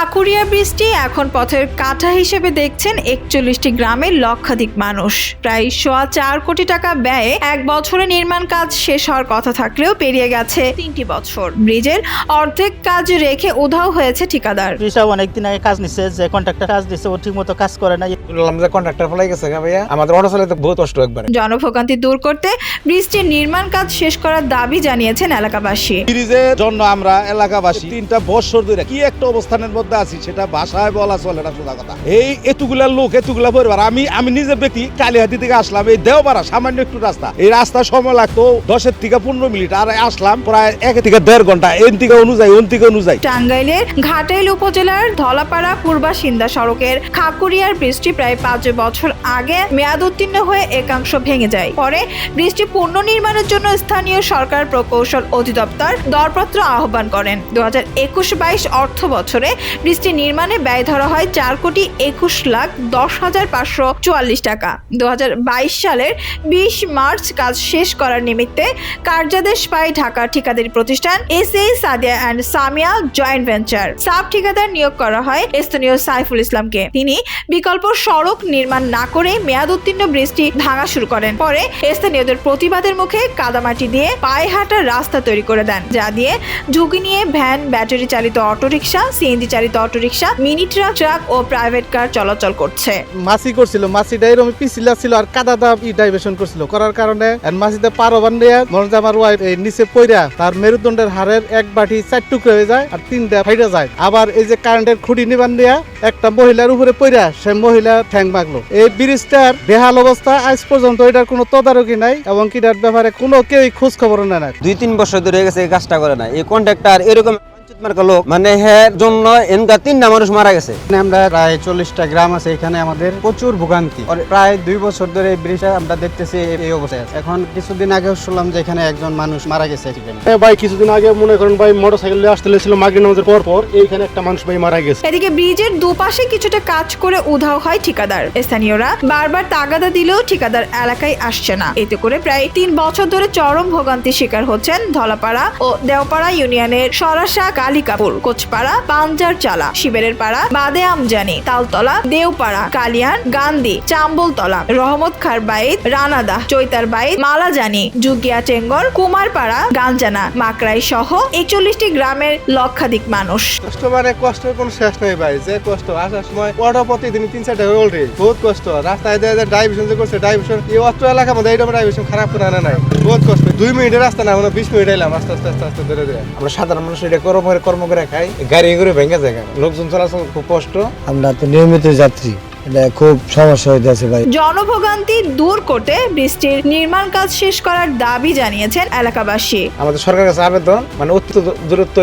খাকুরিয়া বৃষ্টি এখন পথের কাঁটা হিসেবে দেখছেন একচল্লিশটি গ্রামের লক্ষাধিক মানুষ। প্রায় সোয়া চার কোটি টাকা ব্যয়ে এক বছরে নির্মাণ কাজ শেষ হওয়ার কথা থাকলেও পেরিয়ে গেছে তিনটি বছর। ব্রিজের অর্ধেক কাজ রেখে উধাও হয়েছে ঠিকাদার। কৃষক অনেকদিন আগে কাজ নিচ্ছে যে কন্ট্রাক্টর কাজ দিচ্ছে ও ঠিক মতো কাজ করে না কন্ট্রাক্টর ফলাই গেছে ভাইয়া। আমাদের অটো চালাতে বহুত কষ্ট একবারে। জনভোগান্তি দূর করতে ব্রিজটির নির্মাণ কাজ শেষ করার দাবি জানিয়েছেন এলাকাবাসী। ব্রিজের জন্য আমরা এলাকাবাসী তিনটা বছর ধরে কি একটা অবস্থানের মধ্যে আছি সেটা ভাষায় বলা চলে না সোজা কথা। এই এতগুলা লোক এতগুলা পরিবার আমি আমি নিজে ব্যক্তি কালিহাতি থেকে আসলাম এই দেওপাড়া সামান্য একটু রাস্তা। এই রাস্তা সময় লাগতো দশের থেকে পনেরো মিনিট আর আসলাম প্রায় এক থেকে দেড় ঘণ্টা এন থেকে অনুযায়ী ওন থেকে অনুযায়ী। টাঙ্গাইলের ঘাটাইল উপজেলার ধলাপাড়া পূর্বাসিন্দা সড়কের খাকুরিয়ার বৃষ্টি প্রায় পাঁচ বছর আগে মেয়াদ উত্তীর্ণ হয়ে একাংশ ভেঙে যায়। পরে বৃষ্টি পুনর্নির্মাণের জন্য স্থানীয় সরকার প্রকৌশল অধিদপ্তর দরপত্র আহ্বান করেন। দু হাজার একুশ বাইশ অর্থ বছরে বৃষ্টি নির্মাণে ব্যয় ধরা হয় চার কোটি একুশ লাখ দশ হাজার পাঁচশো চুয়াল্লিশ টাকা। দু সালের বিশ মার্চ কাজ শেষ করার নিমিত্তে কার্যাদেশ পায় ঢাকা ঠিকাদারি প্রতিষ্ঠান S A Sadia and Samia joint venture. Sub ঠিকাদার নিয়োগ করা হয় স্থানীয় সাইফুল ইসলামকে। তিনি বিকল্প সড়ক নির্মাণ না করে মেয়াদ উত্তীর্ণ ব্রিজটি ভাঙা শুরু করেন। পরে স্থানীয়দের প্রতিবাদের মুখে কাদামাটি দিয়ে পায়ে হাঁটার রাস্তা তৈরি করে দেন, যা দিয়ে ঝুঁকি নিয়ে ভ্যান, ব্যাটারি চালিত অটোরিকশা, সিএনজি চালিত অটোরিকশা মিনি ট্রাক ট্রাক ও প্রাইভেট কার চলাচল করছে। মাছি করছিল মাছিটা এরকম পিছিলা ছিল আর কাদা দা ই ডাইভেশন করছিল। করার কারণে আর মাছিতে পার ওভার নিয়ে মনে আমার ওয়াইফ এই নিচে পইরা তার মেরুদণ্ডের হাড়ের এক বাটি চার টুকরো হয়ে যায় আর তিনটা ফাইটা যায়। আবার এই যে কারেন্টের খুঁটি নিবান দিয়া একটা মহিলার উপরে পইরা সে মহিলা ঠ্যাং মাগলো এই ব্রিজটার বেহাল অবস্থা আজ পর্যন্ত এটার কোনো তদারকি নাই এবং কিটার ব্যাপারে কোনো কেউই খোঁজ খবর নেয় না দুই তিন বছর ধরে গেছে এই কাজটা করে না এই কন্ট্রাক্টর এরকম মার্কা লোক মানে হ্যাঁ জন্য এনকা তিনটা মানুষ মারা গেছে। আমরা প্রায় চল্লিশটা গ্রাম আছে এখানে আমাদের প্রচুর ভোগান্তি। প্রায় দুই বছর ধরে এই ব্রিজটা আমরা দেখতেছি এই অবস্থায় আছে। এখন কিছুদিন আগে শুনলাম যে এখানে একজন মানুষ মারা গেছে এখানে ভাই কিছুদিন আগে মনে করেন ভাই মোটর সাইকেল আসতে লেছিল মাগরি নামাজের পর পর এইখানে একটা মানুষ ভাই মারা গেছে। এদিকে ব্রিজের দুপাশে কিছুটা কাজ করে উধাও হয় ঠিকাদার। স্থানীয়রা বারবার তাগাদা দিলেও ঠিকাদার এলাকায় আসছে না। এতে করে প্রায় তিন বছর ধরে চরম ভোগান্তির শিকার হচ্ছেন ধলাপাড়া ও দেওপাড়া ইউনিয়নের সরাসা কালিকাপুর কোচপাড়া পাঞ্জার চালা শিবেরের পাড়া বাদে আমজানি তালতলা দেওপাড়া কালিয়ান গান্ধী চাম্বলতলা রহমত খার বাইত রানাদা চৈতার বাইত মালাজানি জুগিয়া টেঙ্গর কুমারপাড়া গাঞ্জানা মাকড়াই সহ একচল্লিশটি গ্রামের লক্ষাধিক মানুষ। কষ্ট মানে কষ্টের কোনো শেষ নেই ভাই যে কষ্ট আসার সময় অটো প্রতিদিন তিন চারটা হয়ে ওঠে বহুত কষ্ট। রাস্তায় দিয়ে যে ডাইভিশন যে করছে ডাইভিশন এই অস্ত্র এলাকার মধ্যে এইরকম ডাইভিশন খারাপ করে আনে নাই বহুত কষ্ট। দুই মিনিটের রাস্তা না আমরা বিশ মিনিট এলাম আস্তে আস্তে আস্তে আস্তে ধরে ধরে। আমরা সাধারণ মানুষ এটা করে কর্ম করে খাই, গাড়ি করে ভেঙে যায়। লোকজন চলাচল খুব কষ্ট আমরা তো নিয়মিত যাত্রী এটা খুব সমস্যা হইতেছে ভাই। জনভোগান্তি দূর করতে বৃষ্টির নির্মাণ কাজ শেষ করার দাবি জানিয়েছেন এলাকাবাসী। আমাদের সরকারের কাছে আবেদন মানে অত্যন্ত দূরত্ব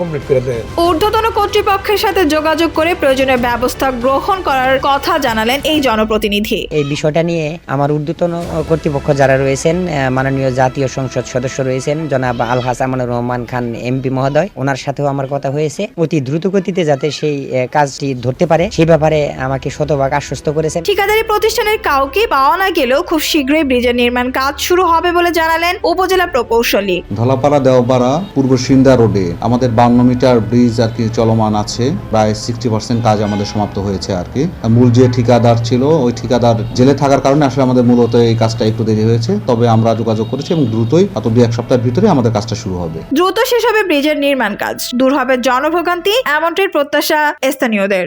কমপ্লিট করে দেয় ঊর্ধ্বতন কর্তৃপক্ষের সাথে যোগাযোগ করে প্রয়োজনীয় ব্যবস্থা গ্রহণ করার কথা জানালেন এই জনপ্রতিনিধি। এই বিষয়টা নিয়ে আমার ঊর্ধ্বতন কর্তৃপক্ষ যারা রয়েছেন আহ, মাননীয় জাতীয় সংসদ সদস্য রয়েছেন জনাব আল হাসানুর রহমান খান এমপি মহোদয় ওনার সাথেও আমার কথা হয়েছে। অতি দ্রুত গতিতে যাতে সেই কাজটি ধরতে পারে সেই ব্যাপারে আমাকে শতভাগ আশ্বস্ত করেছেন। ঠিকাদারি প্রতিষ্ঠানের কাউকে পাওয়া না গেলেও খুব শীঘ্রই ব্রিজের নির্মাণ কাজ শুরু হবে বলে জানালেন উপজেলা প্রকৌশলী। ধলাপাড়া দেওপাড়া পূর্ব সিন্দা রোডে আমাদের বান্ন মিটার ব্রিজ আর কি চলমান আছে। প্রায় সিক্সটি পার্সেন্ট কাজ আমাদের সমাপ্ত হয়েছে আর কি। মূল যে ঠিকাদার ছিল ওই ঠিকাদার জেলে থাকার কারণে আসলে আমাদের মূলত এই কাজটা একটু দেরি হয়েছে। তবে আমরা যোগাযোগ করেছি এবং দ্রুতই অত দুই এক সপ্তাহের ভিতরে আমাদের কাজটা শুরু হবে। দ্রুত শেষ হবে ব্রিজের নির্মাণ কাজ। দূর হবে জনভোগান্তি এমনটির প্রত্যাশা স্থানীয়দের।